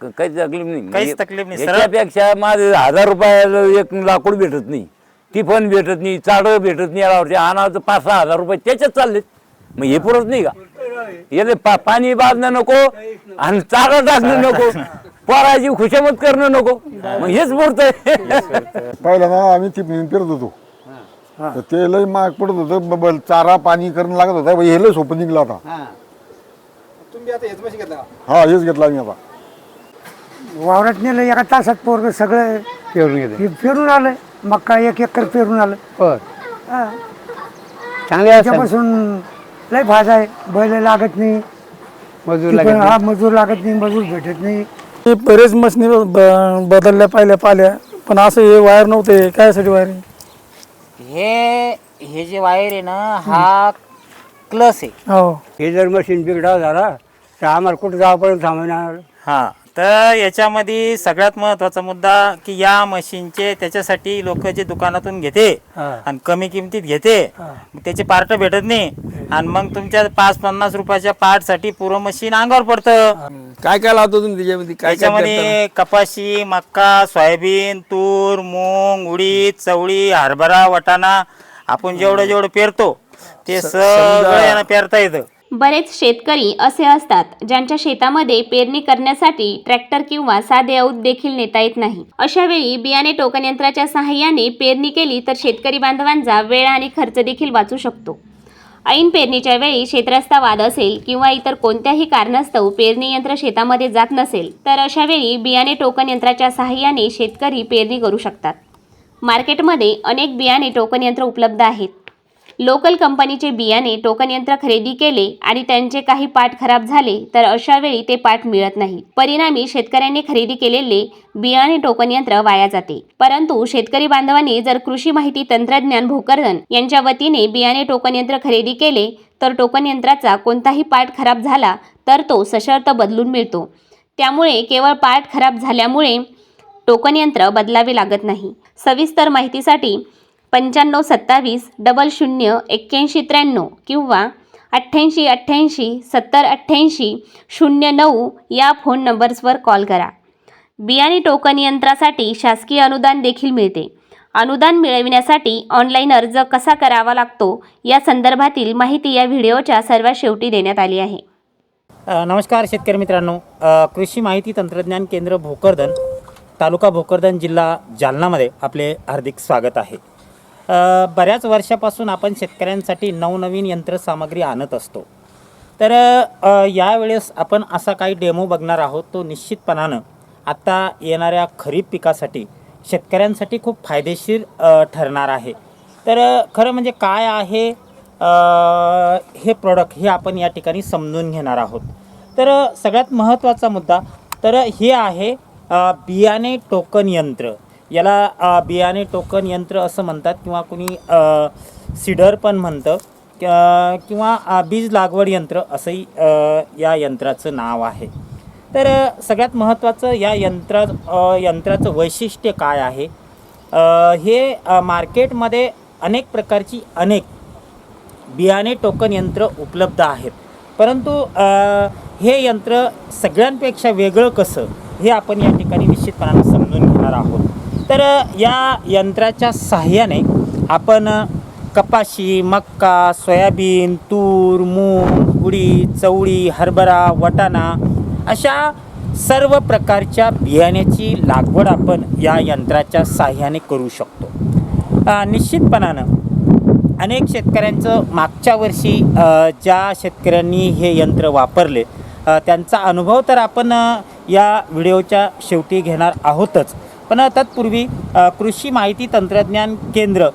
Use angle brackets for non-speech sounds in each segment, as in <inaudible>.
क- काहीच तकलीफ नाही. काहीच म्हणजे तकलीफ नाही. सरळ- माझं हजार रुपयाला एक लाकूड भेटत नाही. टिफन भेटत नाही चाडं भेटत नाही याला आणावं पाच सहा हजार रुपये त्याच्यात चालले मग हे पुरत नाही का? याले पा पाणी बांधणं नको आणि चारा टाकणं नको. पोराची खुशामत करणं नको. मग हेच पुरतंय पहिला ना आम्ही ती फिरत होतो. तर ते लय महाग पडत होतं. ब- ब- चारा पाणी करणं लागत होतं. हे लय सोपं निघलं आता. तुम्ही आता हेच म्हशी घेतला हा हेच घेतला आम्ही आता. वावरात नेलं एका तासात पोरग सगळं पेरून घेते हे फिरून आलं. मक्का एक एकर पेरून आलं. बर. हा. चांगले असतात. त्याच्यापासून लय फायदा आहे. बैल लागत नाही. मजूर हा मजूर लागत नाही मजूर भेटत नाही. हे बरेच मशनी ब- बदलल्या पाहिल्या पाहिल्या. पण असं हे वायर नव्हते. कायसाठी वायरिंग हे हे जे वायर आहे ना हा क्लस आहे. हो. हे जर मशीन बिघडाव झाला तर आम्हाला कुठं जावपर्यंत थांबणार हा. तर याच्यामध्ये सगळ्यात महत्त्वाचा मुद्दा की या मशीनचे त्याच्यासाठी लोक जे दुकानातून घेते. आणि कमी किमतीत घेते त्याचे पार्ट भेटत नाही. आणि मग तुमच्या पाच पन्नास रुपयाच्या पार्टसाठी पूर्ण मशीन अंगावर पडतं. काय काय लावतो तुम्ही त्याच्यामध्ये? काय कपाशी मक्का सोयाबीन तूर मूग उडीद चवळी हरभरा वटाणा आपण जेवढं जेवढं पेरतो ते सगळं पेरता येतं. बरेच शेतकरी असे असतात ज्यांच्या शेतामध्ये पेरणी करण्यासाठी ट्रॅक्टर किंवा साधे औत देखील नेता येत नाही. अशा वेळी बियाणे टोकन यंत्राच्या सहाय्याने पेरणी केली तर शेतकरी बांधवांचा वेळ आणि खर्च देखील वाचू शकतो. ऐन पेरणीच्या वेळी शेतरस्ता वाद असेल किंवा इतर कोणत्याही कारणास्तव पेरणी यंत्र शेतामध्ये जात नसेल तर अशा वेळी बियाणे टोकन यंत्राच्या सहाय्याने शेतकरी पेरणी करू शकतात. मार्केटमध्ये अनेक बियाणे टोकन यंत्र उपलब्ध आहेत. लोकल कंपनीचे बियाणे टोकन यंत्र खरेदी केले आणि त्यांचे काही पार्ट खराब झाले तर अशा वेळी ते पार्ट मिळत नाही. परिणामी शेतकऱ्यांनी खरेदी केलेले बियाणे टोकन यंत्र वाया जाते. परंतु शेतकरी बांधवांनी जर कृषी माहिती तंत्रज्ञान भोकरदन यांच्या वतीने बियाणे टोकन यंत्र खरेदी केले तर टोकन यंत्राचा कोणताही पार्ट खराब झाला तर तो सशर्त बदलून मिळतो. त्यामुळे केवळ पार्ट खराब झाल्यामुळे टोकन यंत्र बदलावे लागत नाही. सविस्तर माहितीसाठी पंच्याण्णव सत्तावीस डबल शून्य एक्क्याऐंशी त्र्याण्णव किंवा अठ्ठ्याऐंशी अठ्ठ्याऐंशी सत्तर अठ्ठ्याऐंशी शून्य नऊ या फोन नंबर्सवर कॉल करा. बियाणे टोकन यंत्रासाठी शासकीय अनुदान देखील मिळते. अनुदान मिळविण्यासाठी ऑनलाईन अर्ज कसा करावा लागतो या संदर्भातील माहिती या व्हिडिओच्या सर्वात शेवटी देण्यात आली आहे. नमस्कार शेतकरी मित्रांनो. कृषी माहिती तंत्रज्ञान केंद्र भोकरदन तालुका भोकरदन जिल्हा जालनामध्ये आपले हार्दिक स्वागत आहे. बऱ्याच वर्षापासून आपण शेतकऱ्यांसाठी नवनवीन यंत्रसामग्री आणत असतो. तर यावेळेस आपण असा काही डेमो बघणार आहोत तो निश्चितपणानं आता येणाऱ्या खरीप पिकासाठी शेतकऱ्यांसाठी खूप फायदेशीर ठरणार आहे. तर खरं म्हणजे काय आहे हे प्रॉडक्ट हे आपण या ठिकाणी समजून घेणार आहोत. तर सगळ्यात महत्त्वाचा मुद्दा तर हे आहे बियाणे टोकन यंत्र. याला बियाणे टोकन यंत्र असं म्हणतात किंवा कुणी सीडर पण म्हणतं. किंवा बीज लागवड यंत्र असंही या यंत्राचं नाव आहे. तर सगळ्यात महत्त्वाचं या यंत्रा यंत्राचं वैशिष्ट्य काय आहे? हे मार्केटमध्ये अनेक प्रकारची अनेक बियाणे टोकन यंत्र उपलब्ध आहेत. परंतु हे यंत्र सगळ्यांपेक्षा वेगळं कसं? हे आपण या ठिकाणी निश्चितपणानं समजून घेणार आहोत. तर या यंत्राच्या सहाय्याने आपण कपाशी मक्का सोयाबीन तूर मूग उडीद चवळी हरभरा वटाणा अशा सर्व प्रकारच्या बियाण्याची लागवड आपण या यंत्राच्या सहाय्याने करू शकतो. निश्चितपणानं अनेक शेतकऱ्यांचं मागच्या वर्षी ज्या शेतकऱ्यांनी हे यंत्र वापरले त्यांचा अनुभव तर आपण या व्हिडिओच्या शेवटी घेणार आहोतच. पण तत्पूर्वी कृषी माहिती तंत्रज्ञान केंद्र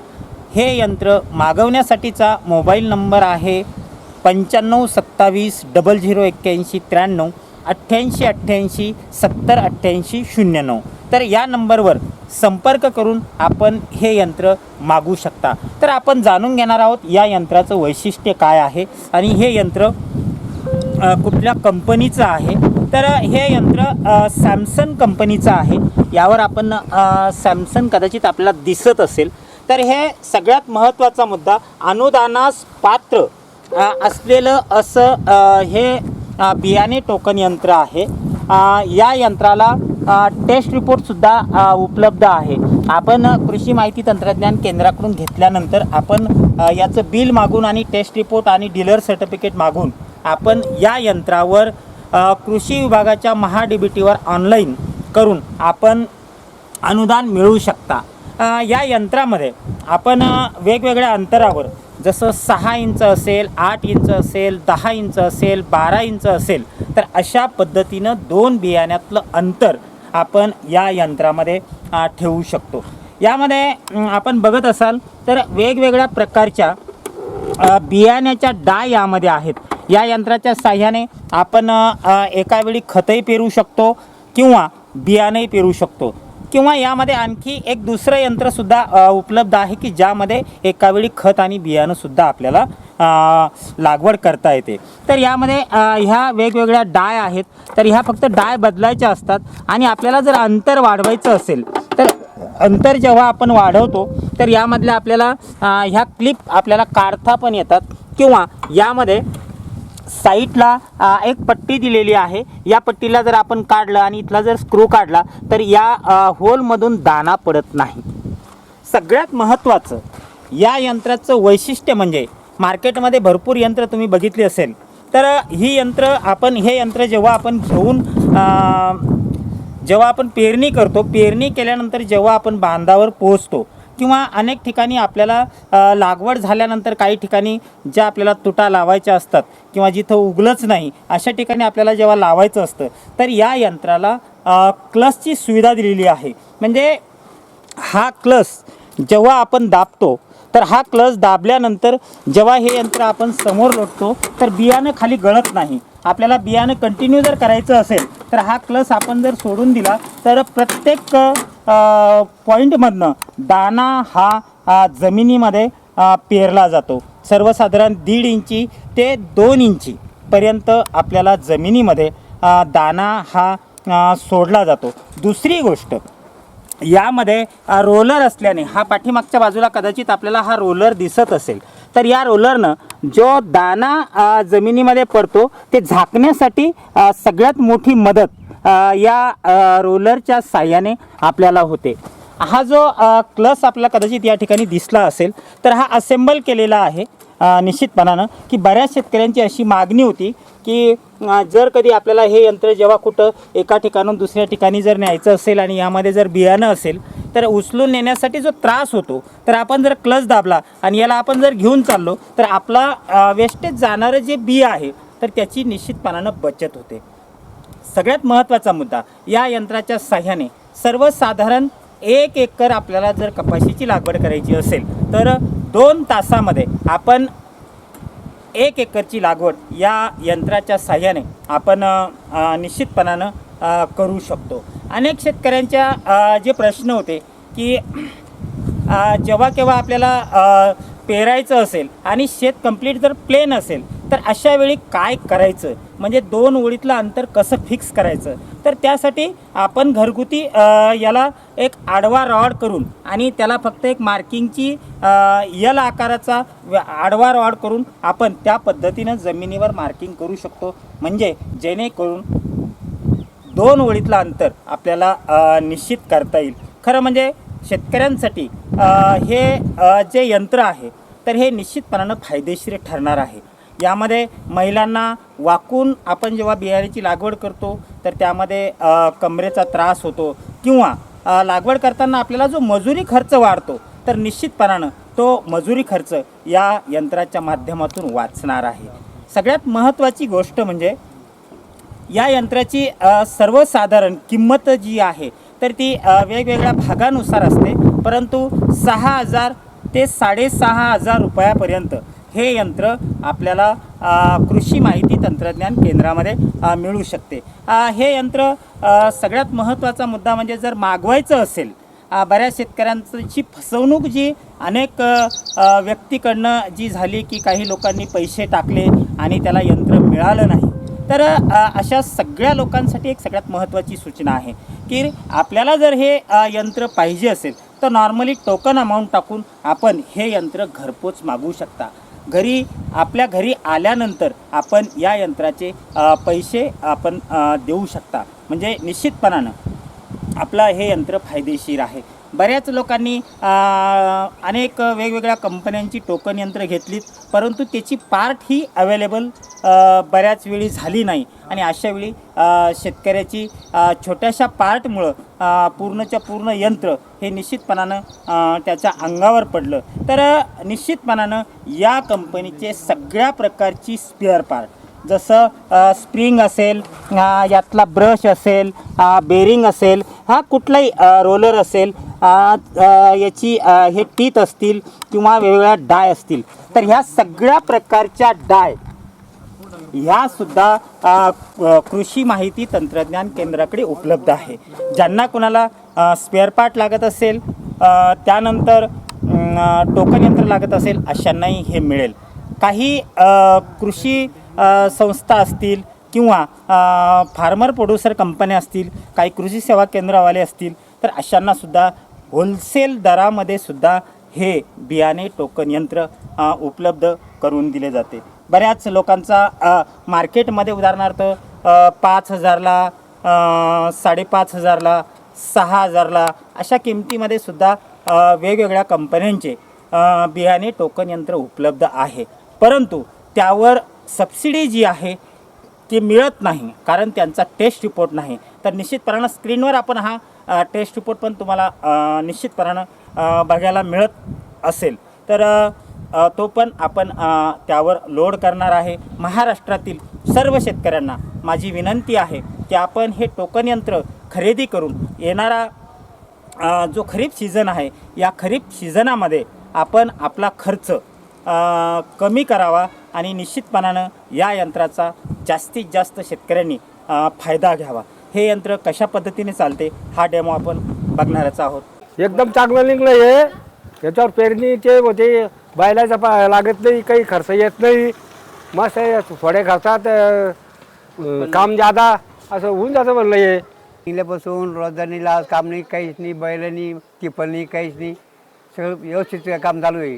हे यंत्र मागवण्यासाठीचा मोबाईल नंबर आहे पंच्याण्णव सत्तावीस डबल झिरो एक्क्याऐंशी त्र्याण्णव अठ्ठ्याऐंशी अठ्ठ्याऐंशी सत्तर अठ्ठ्याऐंशी शून्य नऊ. तर या नंबरवर संपर्क करून आपण हे यंत्र मागू शकता. तर आपण जाणून घेणार आहोत या यंत्राचं वैशिष्ट्य काय आहे आणि हे यंत्र कुठल्या कंपनीचं आहे? तर हे यंत्र सॅमसंग कंपनीचं आहे. यावर आपण सॅमसंग कदाचित आपल्याला दिसत असेल. तर हे सगळ्यात महत्त्वाचा मुद्दा अनुदानास पात्र असलेलं असं हे बियाणे टोकन यंत्र आहे. या यंत्राला टेस्ट रिपोर्टसुद्धा उपलब्ध आहे. आपण कृषी माहिती तंत्रज्ञान केंद्राकडून घेतल्यानंतर आपण याचं बिल मागून आणि टेस्ट रिपोर्ट आणि डीलर सर्टिफिकेट मागून आपण या यंत्रावर कृषी विभागाच्या महाडीबीटीवर बी टीवर ऑनलाईन करून आपण अनुदान मिळू शकता. या यंत्रामध्ये आपण वेगवेगळ्या अंतरावर जसं सहा इंच असेल आठ इंच असेल दहा इंच असेल बारा इंच असेल तर अशा पद्धतीनं दोन बियाण्यातलं अंतर आपण या यंत्रामध्ये ठेवू शकतो. यामध्ये आपण बघत असाल तर वेगवेगळ्या प्रकारच्या बियाण्याच्या डाय यामध्ये आहेत. या यंत्राच्या साह्याने आपण एका वेळी खतही पेरू शकतो किंवा बियाणंही पेरू शकतो. किंवा यामध्ये आणखी एक दुसरं यंत्रसुद्धा उपलब्ध आहे की ज्यामध्ये एका वेळी खत आणि बियाणंसुद्धा आपल्याला लागवड करता येते. तर यामध्ये ह्या वेगवेगळ्या डाय आहेत. तर ह्या फक्त डाय बदलायच्या असतात आणि आपल्याला जर अंतर वाढवायचं असेल तर अंतर जेव्हा आपण वाढवतो तर यामधल्या आपल्याला ह्या क्लिप आपल्याला काढता पण येतात. किंवा यामध्ये साईटला एक पट्टी दिलेली आहे. या पट्टीला जर आपण काढलं आणि इथला जर स्क्रू काढला तर या होलमधून दाना पडत नाही. सगळ्यात महत्त्वाचं या यंत्राचं वैशिष्ट्य म्हणजे मार्केटमध्ये भरपूर यंत्र तुम्ही बघितली असेल. तर ही यंत्र आपण हे यंत्र जेव्हा आपण घेऊन जेव्हा आपण पेरणी करतो पेरणी केल्यानंतर जेव्हा आपण बांधावर पोहोचतो किंवा अनेक ठिकाणी आपल्याला लागवड झाल्यानंतर काही ठिकाणी ज्या आपल्याला तुटा लावायच्या असतात किंवा जिथं उगलंच नाही अशा ठिकाणी आपल्याला जेव्हा लावायचं असतं तर या यंत्राला क्लसची सुविधा दिलेली आहे. म्हणजे हा क्लस जेव्हा आपण दाबतो तर हा क्लस दाबल्यानंतर जेव्हा हे यंत्र आपण समोर लोटतो तर बियाणं खाली गळत नाही. आपल्याला बियाणं कंटिन्यू जर करायचं असेल तर हा क्लस आपण जर सोडून दिला तर प्रत्येक पॉईंटमधनं दाना हा जमिनीमध्ये पेरला जातो. सर्वसाधारण दीड इंची ते दोन इंची पर्यंत आपल्याला जमिनीमध्ये दाना हा सोडला जातो. दुसरी गोष्ट यामध्ये रोलर असल्याने हा पाठीमागच्या बाजूला कदाचित आपल्याला हा रोलर दिसत असेल. तर या रोलरनं जो दाना जमिनीमध्ये पडतो ते झाकण्यासाठी सगळ्यात मोठी मदत या रोलरच्या साह्याने आपल्याला होते. हा जो क्लस आपल्याला कदाचित या ठिकाणी दिसला असेल तर हा असेंबल केलेला आहे. निश्चितपणानं की बऱ्याच शेतकऱ्यांची अशी मागणी होती की जर कधी आपल्याला हे यंत्र जेव्हा कुठं एका ठिकाणून दुसऱ्या ठिकाणी जर न्यायचं असेल आणि यामध्ये जर बियाणं असेल तर उचलून नेण्यासाठी जो त्रास होतो तर आपण जर क्लच दाबला आणि याला आपण जर घेऊन चाललो तर आपला वेस्टेज जाणारं जे बी आहे तर त्याची निश्चितपणानं बचत होते. सगळ्यात महत्त्वाचा मुद्दा या यंत्राच्या साह्याने सर्वसाधारण एक एकर आपल्याला जर कपाशीची लागवड करायची असेल तर दोन तासामध्ये आपण एक एकरची लागवड या यंत्राच्या साह्याने आपण निश्चितपणानं करू शकतो. अनेक शेतकऱ्यांच्या जे प्रश्न होते की जेव्हा केव्हा आपल्याला पेरायचं असेल आणि शेत कंप्लीट जर प्लेन असेल तर अशा वेळी काय करायचं? म्हणजे दोन ओळीतलं अंतर कसं फिक्स करायचं? तर त्यासाठी आपण घरगुती याला एक आडवा रॉड करून आणि त्याला फक्त एक मार्किंगची यल आकाराचा व- आडवा रॉड करून आपण त्या पद्धतीनं जमिनीवर मार्किंग करू शकतो. म्हणजे जेणेकरून दोन ओळीतलं अंतर आपल्याला निश्चित करता येईल. खरं म्हणजे शेतकऱ्यांसाठी हे जे यंत्र आहे तर हे निश्चितपणानं फायदेशीर ठरणार आहे. यामध्ये महिलांना वाकून आपण जेव्हा बियाण्याची लागवड करतो तर त्यामध्ये कमरेचा त्रास होतो किंवा लागवड करताना आपल्याला जो मजुरी खर्च वाढतो तर निश्चितपणानं तो मजुरी खर्च या यंत्राच्या माध्यमातून वाचणार आहे. सगळ्यात महत्त्वाची गोष्ट म्हणजे या यंत्राची सर्वसाधारण किंमत जी आहे तर ती वेगवेगळ्या भागानुसार असते. परंतु सहा हजार ते साडेसहा हजार रुपयापर्यंत हे यंत्र आपल्याला कृषी माहिती तंत्रज्ञान केंद्रामध्ये मिळू शकते. हे यंत्र सगळ्यात महत्त्वाचा मुद्दा म्हणजे जर मागवायचं असेल बऱ्याच शेतकऱ्यांची फसवणूक जी अनेक व्यक्तीकडनं जी झाली की काही लोकांनी पैसे टाकले आणि त्याला यंत्र मिळालं नाही. तर अशा सगळ्या लोकांसाठी एक सगळ्यात महत्त्वाची सूचना आहे की आपल्याला जर हे यंत्र पाहिजे असेल तर नॉर्मली टोकन अमाऊंट टाकून आपण हे यंत्र घरपोच मागवू शकता. घरी आपल्या घरी आल्यानंतर आपण या यंत्राचे पैसे आपण देऊ शकता. म्हणजे निश्चितपणानं आपलं हे यंत्र फायदेशीर आहे. बऱ्याच लोकांनी अनेक वेगवेगळ्या कंपन्यांची टोकन यंत्र घेतलीत परंतु त्याची पार्ट ही अवेलेबल बऱ्याच वेळी झाली नाही. आणि अशा वेळी शेतकऱ्याची छोट्याशा पार्टमुळं पूर्णच्या पूर्ण यंत्र हे निश्चितपणानं त्याच्या अंगावर पडलं. तर निश्चितपणानं या कंपनीचे सगळ्या प्रकारची स्पेअर पार्ट जसं स्प्रिंग असेल यातला ब्रश असेल बेरिंग असेल हा कुठलाही रोलर असेल याची हे टीत असतील किंवा वेगवेगळ्या डाय असतील. तर ह्या सगळ्या प्रकारच्या डाय ह्या सुद्धा कृषी माहिती तंत्रज्ञान केंद्राकडे उपलब्ध आहे. ज्यांना कोणाला स्पेअर पार्ट लागत असेल त्यानंतर टोकन यंत्र लागत असेल अशांनाही हे मिळेल. काही कृषी संस्था असतील किंवा फार्मर प्रोड्युसर कंपन्या असतील काही कृषी सेवा केंद्रवाले असतील तर अशांनासुद्धा होलसेल दरामध्ये सुद्धा हे बियाणे टोकन यंत्र उपलब्ध करून दिले जाते. बऱ्याच लोकांचा मार्केटमध्ये उदाहरणार्थ पाच हजारला साडेपाच हजारला सहा हजारला अशा किमतीमध्ये सुद्धा वेगवेगळ्या कंपन्यांचे बियाणे टोकन यंत्र उपलब्ध आहे. परंतु त्यावर सबसिडी जी आहे ती मिळत नाही कारण त्यांचा टेस्ट रिपोर्ट नाही. तर निश्चितपणानं स्क्रीनवर आपण हा टेस्ट रिपोर्ट पण तुम्हाला निश्चितपणानं बघायला मिळत असेल. तर तो पण आपण त्यावर लोड करणार आहे. महाराष्ट्रातील सर्व शेतकऱ्यांना माझी विनंती आहे की आपण हे टोकन यंत्र खरेदी करून येणारा जो खरीप सीझन आहे या खरीप सीझनामध्ये आपण आपला खर्च कमी करावा. आणि निश्चितपणानं या यंत्राचा जास्तीत जास्त शेतकऱ्यांनी फायदा घ्यावा. हे यंत्र कशा पद्धतीने चालते हा डेमो आपण बघणारच आहोत. एकदम चांगलं निघलं हे. याच्यावर पेरणीचे होते बैलाचा पा लागत नाही काही खर्च येत नाही. मस्त आहे थोड्या खर्चात काम जादा असं होऊन जातं म्हणलं हे. निघल्यापासून रोजदारीला आज काम नाही काहीच नाही बैलांनी टिपल नाही काहीच नाही. सगळं व्यवस्थित काम चालू आहे.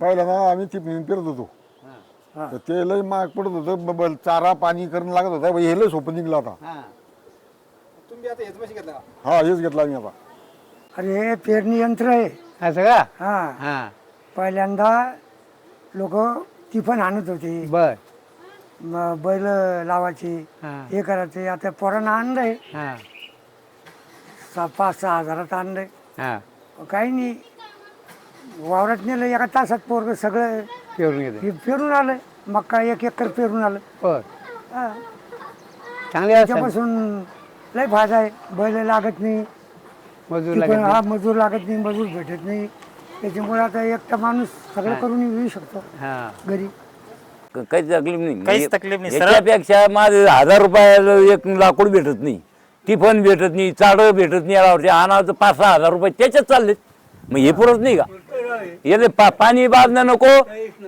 पहिला ना आम्ही ती फिरत होतो. तर ते लय महाग पडत होतं. ब- ब- चारा पाणी करणं लागत होतं. हे लय सोपं निघलं आता. तुम्ही आता हेच म्हशी घेतला? का? हा हेच घेतला आम्ही आता. अरे हे पेरणी यंत्र आहे. असं का? हा. हां. पहिल्यांदा लोक टिफन आणत होते. बर. म- बैल लावायचे हां. हे करायचे. आता पोरांना आणलंय. हां. सहा पाच सहा हजारात आणलंय. हां. काही नाही. वावरात नेलं एका तासात पोरग सगळं पेरून घेते हे पेरून आलं मक्का एक एकर पेरून आलं. बर. हा. चांगले असतात त्याच्यापासून लय फायदा आहे. बैल लागत नाही. मजूर ती पण लागत हा मजूर लागत नाही मजूर भेटत नाही. त्याच्यामुळे आता एकटा माणूस सगळं करून येऊ शकतो. हां. घरी. क- काहीच तकलीफ नाही. काहीच तकलीफ नाही. सरळ- याच्यापेक्षा माझे हजार रुपयाला एक लाकूड भेटत नाही. टिफन भेटत नाही. चाडं भेटत नाही. यावरती तर पाच सहा हजार रुपये त्याच्यात चाललेत. मग हे पुरत नाही का? याले पा पाणी बांधणं नको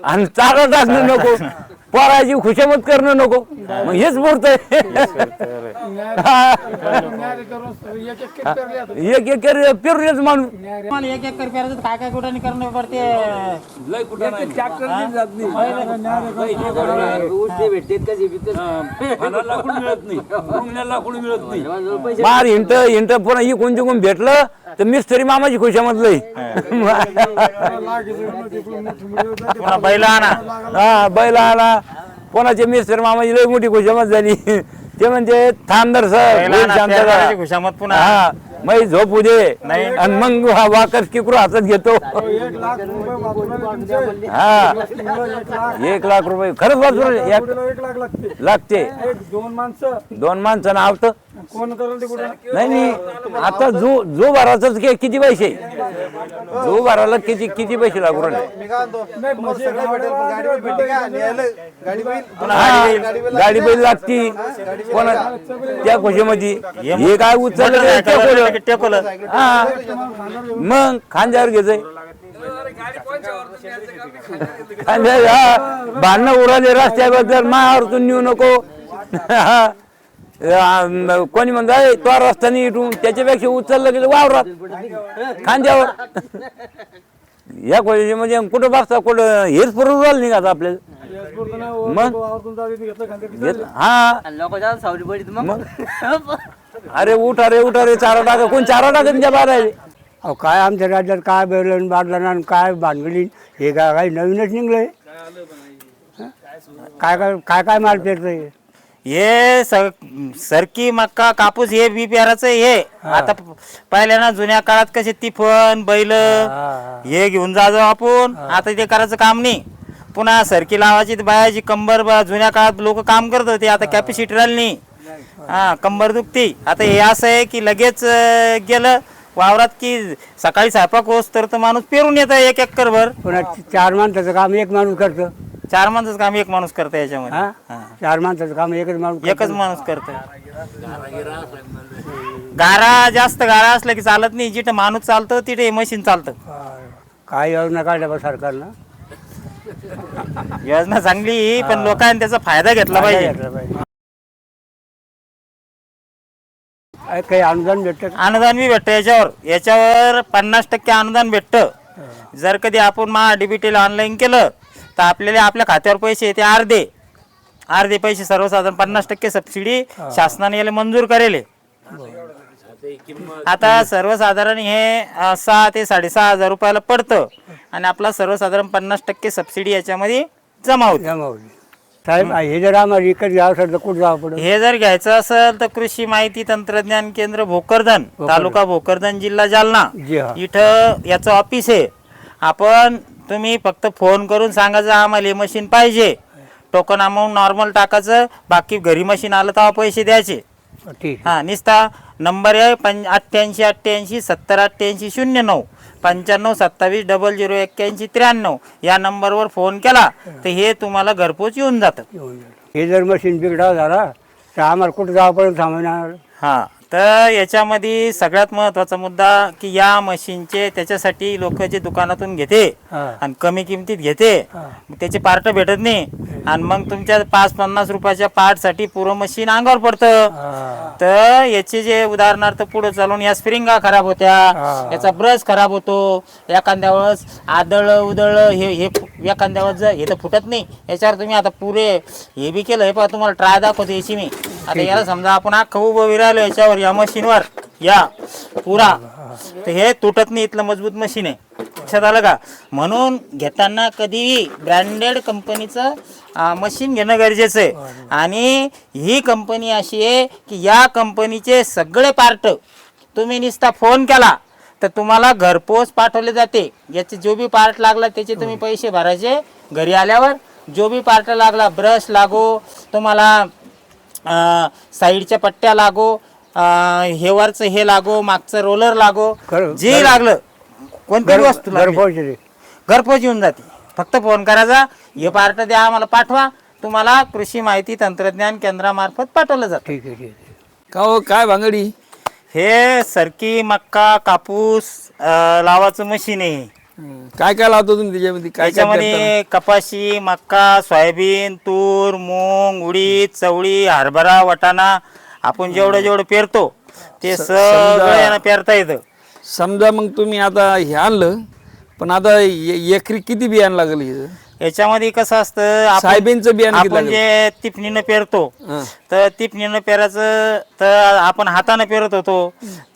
आणि चारा टाकणं नको पोराची खुशामत करणं नको. मग हेच पुरतंय <laughs> एक एक पेरूनच माणूस. मला एक एक पेरायचं काय काय कुठं करणं पडते? <laughs> मार हिंट हिंट पुन्हा इकून तिकून भेटलं. तर मिस्त्री मामाची खुशामत लई. पुन्हा बैल आणा. हा बैल आला कोणाचे मिस्टर मामाची लई मोठी खुशामत झाली. ते म्हणजे बैल आणा, सर खुशामत पुन्हा. हा. मग झोपू दे आणि मग हा वाकर किकरू हातात घेतो. हा. एक लाख रुपये. खरंच वाचून एक लाख लागते लागते. एक दोन माणसं. दोन माणसानं आवतं कोण करेल ते कुठं? नाही नाही. आता जो जो कि- किती पैसे? जो भराला किती किती पैसे लागू गाडी बिल हा, गाडी लागती कोणा त्या खुशीमध्ये. हे काय उचललं ते टेकवलं. हा. मग खांद्यावर घ्यायचंय खांद्यावर हा. भांडणं उराले रस्त्याबद्दल मायावरतून नेऊ नको. हा. कोणी म्हणतो तो रस्ता नाही इटून त्याच्यापेक्षा उचललं गेलं वावरात. खांद्यावर. या क्वालिटीमध्ये कुठं बघता कुठं हेच पुरवून राहिलं नाही का आता आपल्याला मग घेतलं- हा. मग? <laughs> अरे उठा रे उठा रे चारा टाका. कोण चारा टाकत त्या बाहेर अहो काय आमच्या राज्यात काय बेलन बादलन आणि काय भानगडी? हे काय काही नवीनच निघलंय? काय काय काय काय माल पेरतोय? हे स- सरकी मक्का कापूस हे बी पेराचं हे. आता प- पहिल्या ना जुन्या काळात कसे तिफन बैल हे घेऊन जाजो आपण. आता ते करायचं काम नाही. पुन्हा सरकी लावायची बायाची कंबर ब- जुन्या काळात लोक काम करत होते आता कॅपॅसिटी राहिली नाही. हा कंबर दुखती. आता हे असं आहे की लगेच अं, गेलं वावरात की सकाळी स्वयंपाक होस तर तो माणूस पेरून येतं एक एकर भर. पुन्हा चार माणसाचं काम एक माणूस करतं. चार माणसाचं काम एक माणूस करतं याच्यामध्ये. हा? चार माणसाचं काम एकच माणूस करतं. एकच माणूस करतो. गारा जास्त गारा असला की चालत नाही. जिथं माणूस चालतं तिथे मशीन चालतं. काय योजना काढल्या बा सरकारनं? योजना चांगली पण लोकांनी त्याचा फायदा घेतला पाहिजे. घेतलं पाहिजे. काही अनुदान भेटत अनुदान बी भेटतं याच्यावर याच्यावर पन्नास टक्के अनुदान भेटतं. जर कधी आपण महा डीबीटीला ऑनलाईन केलं तर आपल्याला आपल्या खात्यावर पैसे येते अर्धे. अर्धे पैसे सर्वसाधारण पन्नास टक्के सबसिडी शासनाने याला मंजूर करेल. आता सर्वसाधारण हे अं, सहा ते साडेसहा हजार रुपयाला पडतं. आणि आपला सर्वसाधारण पन्नास टक्के सबसिडी याच्यामध्ये जमा होते. साहेब हे. जर आम्हाला विकत घ्यावं असेल तर कुठं जावं पडेल? हे जर घ्यायचं असेल तर कृषी माहिती तंत्रज्ञान केंद्र भोकरदन तालुका भोकरदन जिल्हा जालना. जी हा. इथं याचं ऑफिस आहे. आपण तुम्ही फक्त फोन करून सांगायचं आम्हाला हे मशीन पाहिजे. टोकन अमाऊंट नॉर्मल टाकायचं बाकी घरी मशीन आलं तेव्हा पैसे द्यायचे. ठीक हा निस्ता नंबर आहे पं अठ्ठ्याऐंशी अठ्ठ्याऐंशी सत्तर अठ्ठ्याऐंशी शून्य नऊ. पंच्याण्णव सत्तावीस डबल झिरो एक्क्याऐंशी त्र्याण्णव या नंबरवर फोन केला तर हे तुम्हाला घरपोच येऊन जातं. हे जर मशीन बिघडाव झाला तर आम्हाला कुठं जावं पडेल थांबणार हा तर याच्यामध्ये सगळ्यात महत्त्वाचा मुद्दा की या मशीनचे त्याच्यासाठी लोक जे दुकानातून घेते. आणि कमी किमतीत घेते त्याचे पार्ट भेटत नाही. आणि मग तुमच्या पाच पन्नास रुपयाच्या पार्टसाठी पुरं मशीन अंगावर पडतं. तर याचे जे उदाहरणार्थ पुढे चालून या स्प्रिंगा खराब होत्या याचा ब्रश खराब होतो. एखाद्या वेळेस आदळ उदळ हे हे एखाद्या वेळेस हे तर फुटत नाही. याच्यावर तुम्ही आता पुरे हे बी केलं. हे पहा तुम्हाला ट्राय दाखवतो याची मी आता याला समजा आपण अख्खं उभं विरायलो याच्यावर या मशीनवर या पुरा. तर हे तुटत नाही इथलं मजबूत मशीन आहे. लक्षात आलं का? म्हणून घेताना कधीही ब्रँडेड कंपनीचं मशीन घेणं गरजेचं आहे. आणि ही कंपनी अशी आहे की या कंपनीचे सगळे पार्ट तुम्ही नुसता फोन केला तर तुम्हाला घरपोच पाठवले जाते. याचे जो बी पार्ट लागला त्याचे तुम्ही पैसे भरायचे घरी आल्यावर. जो बी पार्ट लागला ब्रश लागो तुम्हाला साईडच्या पट्ट्या लागो अं, हे लागो मागचं रोलर लागो खरं- जे लागलं कोणतीही वस्तू लागली, घरपोच रे घरपोच येऊन जाते. फक्त फोन करायचा हे पार्ट द्या आम्हाला पाठवा. तुम्हाला कृषी माहिती तंत्रज्ञान केंद्रामार्फत पाठवलं जातं. ठीक आहे ठीक आहे. का हो काय भांगडी? हे सरकी मक्का कापूस अं, लावाचं मशीन आहे. काय काय लावतो तुम्ही त्याच्यामध्ये काय काय? त्याच्यामध्ये कपाशी मक्का सोयाबीन तूर मूग उडीद चवळी हरभरा वाटाणा आपण जेवढं जेवढं पेरतो ते सगळं यांना पेरता येतं समजा मग तुम्ही आता हे आणलं पण आता ए- एकरी किती बियाणं लागेल? याच्यामध्ये कसं असतं आपण- सोयाबीनचं बियाणं किती आपण लागेल? जे तिपणीनं पेरतो हं. तर तिपणीनं पेरायचं तर आपण हातानं पेरत होतो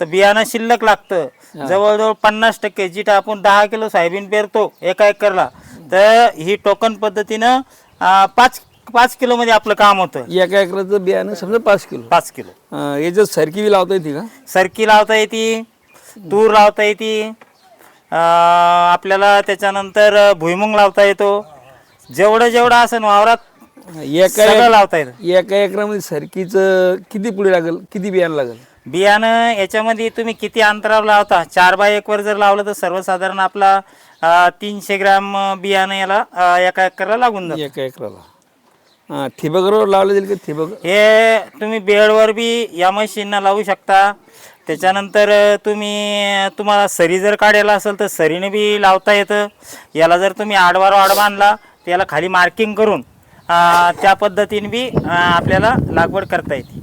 तर बियाणं शिल्लक लागतं. जवळजवळ पन्नास टक्के जिथं आपण दहा किलो सोयाबीन पेरतो एका एकरला. तर ही टोकन पद्धतीनं अं, पाच पाच किलो मध्ये आपलं काम होतं. एका एकराचं बियाणं समजा पाच किलो. पाच किलो. अं, याच्यात सरकी बी लावता येते का? सरकी लावता येते तूर लावता येते आपल्याला त्याच्यानंतर भुईमुंग लावता येतो. जेवढं जेवढं असं वावरात एका सगळं लावता येतं. एका एकरामध्ये सरकीचं किती पुढे लागेल? किती बियाणं लागेल? बियाणं याच्यामध्ये तुम्ही किती अंतरावर लावता? चार बाय एकवर जर लावलं तर सर्वसाधारण आपला तीनशे ग्रॅम बियाणं याला एका एकरला लागून जातं. एका एकराला. हां ठिबकवर लावलं जाईल का ठिबक? हे तुम्ही बेडवर बी या मशीनला लावू शकता. त्याच्यानंतर तुम्ही तुम्हाला सरी जर काढायला असेल तर सरीने बी लावता येतं. याला जर तुम्ही आडवार आड बांधला तर याला खाली मार्किंग करून त्या पद्धतीने बी आपल्याला लागवड करता येते.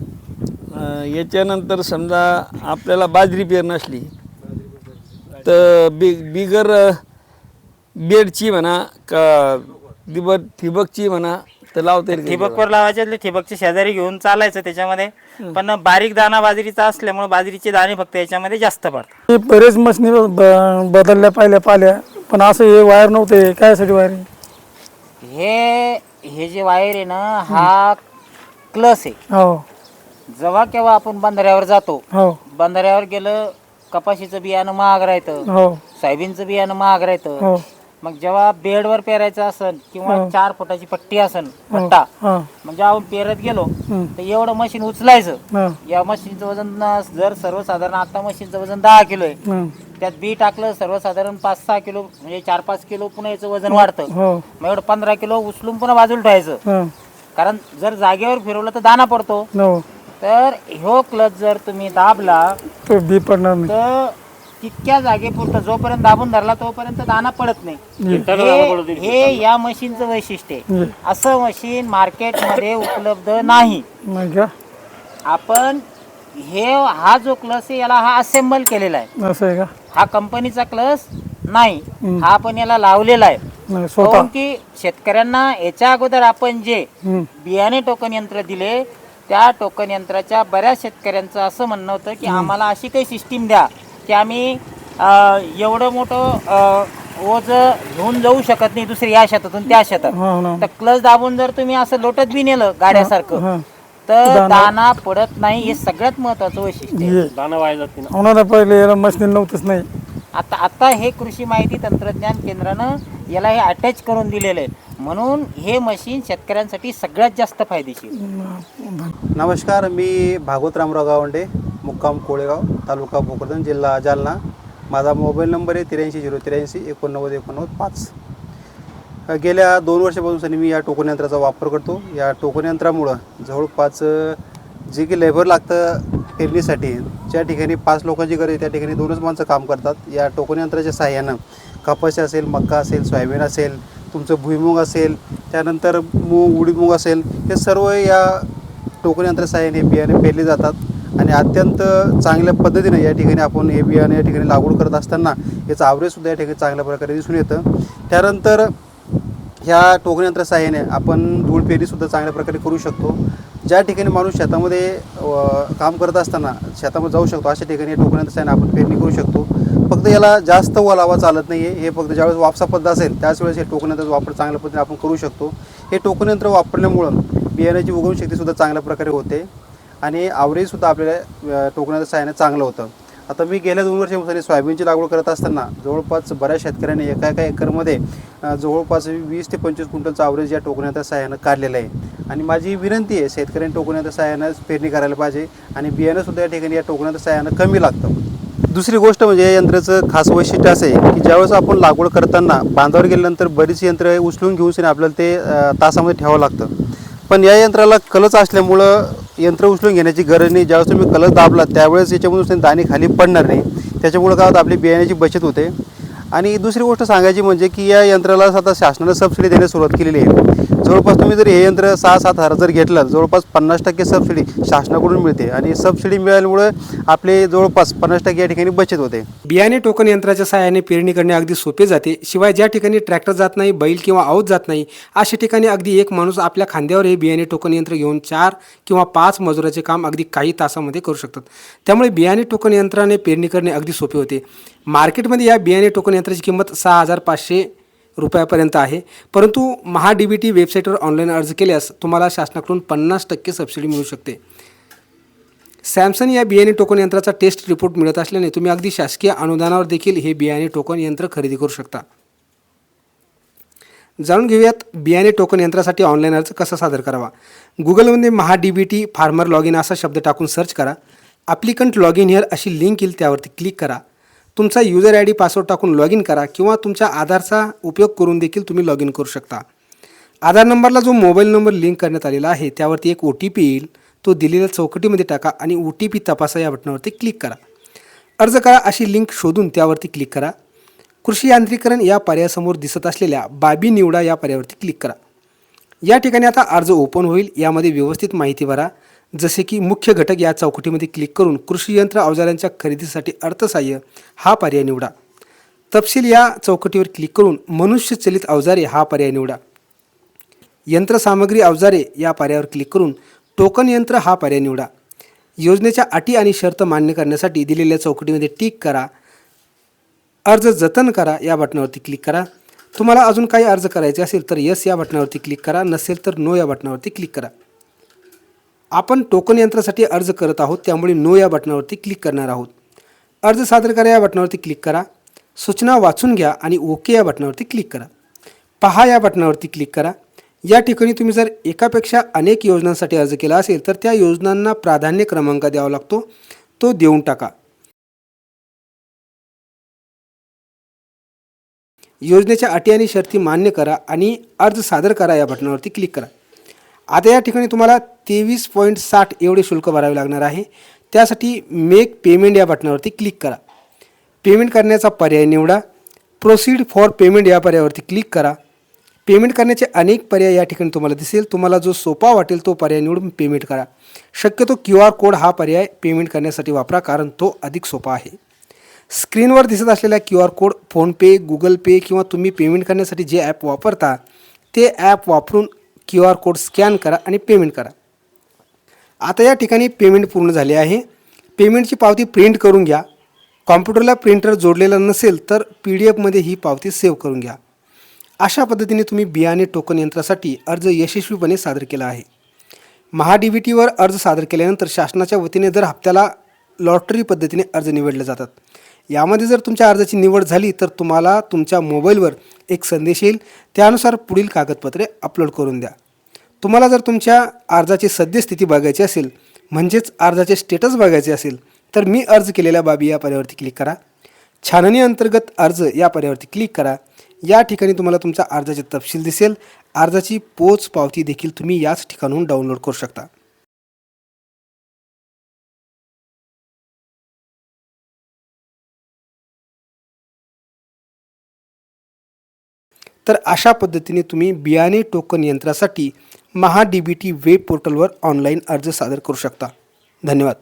याच्यानंतर समजा आपल्याला बाजरी पेरणं असली तर बि बिगर बेडची म्हणा का ठिबक ठिबकची म्हणा तर लावता येईल? ठिबकवर लावायचे ठिबकचे शेजारी घेऊन चालायचं त्याच्यामध्ये. पण बारीक दाना बाजरीचा असल्यामुळे बाजरीचे दाणे फक्त याच्यामध्ये जास्त पडतात. हे बरेच मशनी बदलल्या पाहिल्या पाहिल्या. पण असं हे वायर नव्हते. कायसाठी वायर? हे हे जे वायर आहे ना हा क्लस आहे. हो. जेव्हा केव्हा आपण बंधाऱ्यावर जातो हो. बंधाऱ्यावर गेलं कपाशीचं बियाणं महाग राहतं. हो. सोयाबीनचं बियाणं महाग राहतं. हो. मग जेव्हा बेडवर पेरायचं असन किंवा हो. चार फुटाची पट्टी असन पट्टा हा. म्हणजे आपण पेरत गेलो तर एवढं मशीन उचलायचं. या मशीनचं वजन जर सर्वसाधारण आता मशीनचं वजन दहा किलो आहे. त्यात बी टाकलं सर्वसाधारण पाच सहा किलो म्हणजे चार पाच किलो पुन्हा याचं वजन वाढतं. हो. मग एवढं पंधरा किलो उचलून पुन्हा बाजूला ठेवायचं. कारण जर जागेवर फिरवलं तर दाना पडतो. तर ह्यो क्लच जर तुम्ही दाबला बी पडणार तर तितक्या जागेपुरतं जोपर्यंत दाबून धरला तोपर्यंत दाना पडत नाही. हे- हे या मशीनचं वैशिष्ट्य आहे. असं मशीन मार्केटमध्ये उपलब्ध नाही. नाही का? आपण हे हा जो क्लस आहे याला हा असेंबल केलेला आहे. असं आहे का? हा कंपनीचा क्लस नाही. हा आपण याला लावलेला आहे. नाही स्वतः. की शेतकऱ्यांना याच्या अगोदर आपण जे हम्म. बियाणे टोकन यंत्र दिले त्या टोकन यंत्राच्या बऱ्याच शेतकऱ्यांचं असं म्हणणं होतं की आम्हाला अशी काही सिस्टीम द्या. की आम्ही एवढं मोठं ओझ घेऊन जाऊ शकत नाही दुसरी या शेतातून त्या शेतात. हो ना तर क्लच दाबून जर तुम्ही असं लोटत बी नेलं गाड्यासारखं हा तर दाना पडत नाही हे सगळ्यात महत्वाचं वैशिष्ट्य होणार पहिले याला मशीन नव्हतंच नाही. आता आता हे कृषी माहिती तंत्रज्ञान केंद्रानं याला हे अटॅच करून दिलेलं आहे. म्हणून हे मशीन शेतकऱ्यांसाठी सगळ्यात जास्त फायदेशीर. नमस्कार मी भागवत रामराव गावंडे मुक्काम कोळेगाव तालुका भोकरदन जिल्हा जालना. माझा मोबाईल नंबर आहे त्र्याऐंशी झिरो त्र्याऐंशी एकोणनव्वद एकोणनव्वद पाच. गेल्या दोन वर्षापासून सनी मी या टोकन यंत्राचा वापर करतो. या टोकन यंत्रामुळं जवळपास जे की लेबर लागतं पेरणीसाठी ज्या ठिकाणी पाच लोकांची गरज आहे त्या ठिकाणी दोनच माणसं काम करतात. या टोकन यंत्राच्या सहाय्यानं कपाशी असेल मक्का असेल सोयाबीन असेल तुमचं भुईमुग असेल त्यानंतर मूग उडीदमूग असेल हे सर्व या टोकन यंत्र बियाणे पेरले जातात. आणि अत्यंत चांगल्या पद्धतीने या ठिकाणी आपण हे बियाणे या ठिकाणी लागवड करत असताना याचं आवरेजसुद्धा या ठिकाणी चांगल्या प्रकारे दिसून येतं. त्यानंतर ह्या टोकन यंत्र सहाय्याने आपण धूळ पेरणीसुद्धा चांगल्या प्रकारे करू शकतो. ज्या ठिकाणी माणूस शेतामध्ये काम करत असताना शेतामध्ये जाऊ शकतो अशा ठिकाणी टोकन यंत्र सहाय्याने आपण पेरणी करू शकतो. फक्त याला जास्त ओलावा चालत नाही आहे हे फक्त ज्यावेळेस वापसा पद्धत असेल त्याच वेळेस हे टोकनयंत्राचा वापर चांगल्या पद्धतीने आपण करू शकतो. हे टोकन यंत्र वापरल्यामुळं बियाण्याची उगवण शक्तीसुद्धा चांगल्या प्रकारे होते आणि आवरेजसुद्धा आपल्याला अ, टोकन सहाय्याने चांगलं होतं. आता मी गेल्या दोन वर्षापासून सोयाबीनची लागवड करत असताना जवळपास बऱ्याच शेतकऱ्यांनी एका एका एकरमध्ये जवळपास वीस ते पंचवीस क्विंटलचा आवरेज या टोकण्याच्या सहाय्यानं काढलेलं आहे. आणि माझी विनंती आहे शेतकऱ्यांनी टोकण्याच्या सहाय्यानं पेरणी करायला पाहिजे आणि बियाणंसुद्धा या ठिकाणी या टोकण्याच्या सहाय्यानं कमी लागतं. दुसरी गोष्ट म्हणजे या यंत्राचं खास वैशिष्ट्य असं आहे की ज्यावेळेस आपण लागवड करताना बांधावर गेल्यानंतर बरीच यंत्र उचलून घेऊन सनी आपल्याला ते तासामध्ये ठेवावं लागतं. पण या यंत्राला कलच असल्यामुळं यंत्र उचलून घेण्याची गरज नाही. ज्यावेळेस तुम्ही कलच दाबला त्यावेळेस याच्यामधून दाणे खाली पडणार नाही. त्याच्यामुळं काय होतं आपली बियाण्याची बचत होते. आणि दुसरी गोष्ट सांगायची म्हणजे की या यंत्राला आता शासनानं सबसिडी देण्यास सुरुवात केलेली आहे. जवळपास तुम्ही जर हे यंत्र सहा सात हजार जर घेतलं जवळपास पन्नास टक्के सबसिडी शासनाकडून मिळते आणि सबसिडी मिळाल्यामुळे आपले जवळपास पन्नास टक्के या ठिकाणी बचत होते. बियाणे टोकन यंत्राच्या सहाय्याने पेरणी करणे अगदी सोपे जाते. शिवाय ज्या ठिकाणी ट्रॅक्टर जात नाही बैल किंवा आऊत जात नाही अशा ठिकाणी अगदी एक माणूस आपल्या खांद्यावर हे बियाणे टोकन यंत्र घेऊन चार किंवा पाच मजुराचे काम अगदी काही तासामध्ये करू शकतात. त्यामुळे बियाणे टोकन यंत्राने पेरणी करणे अगदी सोपे होते. मार्केटमध्ये या बियाणे टोकन यंत्राची किंमत सहा हजार पाचशे रुपयापर्यंत आहे. परंतु महा डी बी टी वेबसाईटवर ऑनलाईन अर्ज केल्यास तुम्हाला शासनाकडून पन्नास टक्के सबसिडी मिळू शकते. सॅमसंग या बियाणे टोकन यंत्राचा टेस्ट रिपोर्ट मिळत असल्याने तुम्ही अगदी शासकीय अनुदानावर देखील हे बियाणे टोकन यंत्र खरेदी करू शकता. जाणून घेऊयात बियाणे टोकन यंत्रासाठी ऑनलाईन अर्ज कसा सादर करावा? गुगलमध्ये Maha D B T farmer log in असा शब्द टाकून सर्च करा. ॲप्लिकंट लॉग इन हिअर अशी लिंक येईल त्यावरती क्लिक करा. तुमचा युजर आय डी पासवर्ड टाकून लॉग इन करा किंवा तुमच्या आधारचा उपयोग करून देखील तुम्ही लॉग इन करू शकता. आधार नंबरला जो मोबाईल नंबर लिंक करण्यात आलेला आहे त्यावरती एक ओ टी पी येईल. तो दिलेल्या चौकटीमध्ये टाका आणि ओ टी पी तपासा या बटनावरती क्लिक करा. अर्ज करा अशी लिंक शोधून त्यावरती क्लिक करा. कृषी यांत्रिकरण या पर्यायासमोर दिसत असलेल्या बाबी निवडा या पर्यायावरती क्लिक करा. या ठिकाणी आता अर्ज ओपन होईल. यामध्ये व्यवस्थित माहिती भरा. जसे की मुख्य घटक या चौकटीमध्ये क्लिक करून कृषी यंत्र अवजारांच्या खरेदीसाठी अर्थसहाय्य हा पर्याय निवडा. तपशील या चौकटीवर क्लिक करून मनुष्यचलित अवजारे हा पर्याय निवडा. यंत्रसामग्री अवजारे या पर्यायावर क्लिक करून टोकन यंत्र हा पर्याय निवडा. योजनेच्या अटी आणि शर्त मान्य करण्यासाठी दिलेल्या चौकटीमध्ये टिक करा. अर्ज जतन करा या बटनावरती क्लिक करा. तुम्हाला अजून काही अर्ज करायचे असेल तर यस या बटनावरती क्लिक करा नसेल तर नो या बटनावरती क्लिक करा. आपण टोकन यंत्रासाठी अर्ज करत आहोत त्यामुळे नो या बटनावरती क्लिक करणार आहोत. अर्ज सादर करा या बटनावरती क्लिक करा. सूचना वाचून घ्या आणि ओके या बटनावरती क्लिक करा. पहा या बटनावरती क्लिक करा. या ठिकाणी तुम्ही जर एकापेक्षा अनेक योजनांसाठी अर्ज केला असेल तर त्या योजनांना प्राधान्य क्रमांक द्यावा लागतो. तो देऊन टाका. योजनेच्या अटी आणि शर्ती मान्य करा आणि अर्ज सादर करा या बटनावरती क्लिक करा. आता या ठिकाणी तुम्हाला तेवीस पॉईंट साठ एवढे शुल्क भरावे लागणार आहे. त्यासाठी मेक पेमेंट या बटनावरती क्लिक करा. पेमेंट करण्याचा पर्याय निवडा. प्रोसीड फॉर पेमेंट या पर्यायावरती क्लिक करा. पेमेंट करण्याचे अनेक पर्याय या ठिकाणी तुम्हाला दिसेल. तुम्हाला जो सोपा वाटेल तो पर्याय निवडून पेमेंट करा. शक्यतो क्यू आर कोड हा पर्याय पेमेंट करण्यासाठी वापरा कारण तो अधिक सोपा आहे. स्क्रीनवर दिसत असलेला Q R code PhonePe Google Pay किंवा तुम्ही पेमेंट करण्यासाठी जे ॲप वापरता ते ॲप वापरून क्यू आर कोड स्कॅन करा आणि पेमेंट करा. आता या ठिकाणी पेमेंट पूर्ण झाले आहे. पेमेंटची पावती प्रिंट करून घ्या. कॉम्प्युटरला प्रिंटर जोडलेला नसेल तर पी डी एफमध्ये ही पावती सेव्ह करून घ्या. अशा पद्धतीने तुम्ही बियाणे टोकन यंत्रासाठी अर्ज यशस्वीपणे सादर केला आहे. महा डी टीवर अर्ज सादर केल्यानंतर शासनाच्या वतीने दर हप्त्याला लॉटरी पद्धतीने अर्ज निवडले जातात. यामध्ये जर तुमच्या अर्जाची निवड झाली तर तुम्हाला तुमच्या मोबाईलवर एक संदेश येईल. त्यानुसार पुढील कागदपत्रे अपलोड करून द्या. तुम्हाला जर तुमच्या अर्जाची सद्यस्थिती बघायची असेल म्हणजेच अर्जाचे स्टेटस बघायचे असेल तर मी अर्ज केलेल्या बाबी या पर्यावरती क्लिक करा. छाननी अंतर्गत अर्ज या पर्यावरती क्लिक करा. या ठिकाणी तुम्हाला तुमचा अर्जाचे तपशील दिसेल. अर्जाची पोच पावती देखील तुम्ही याच ठिकाणून डाउनलोड करू शकता. तर अशा पद्धतीने तुम्ही बियाणे टोकन यंत्रासाठी Maha D B T web पोर्टलवर ऑनलाईन अर्ज सादर करू शकता. धन्यवाद.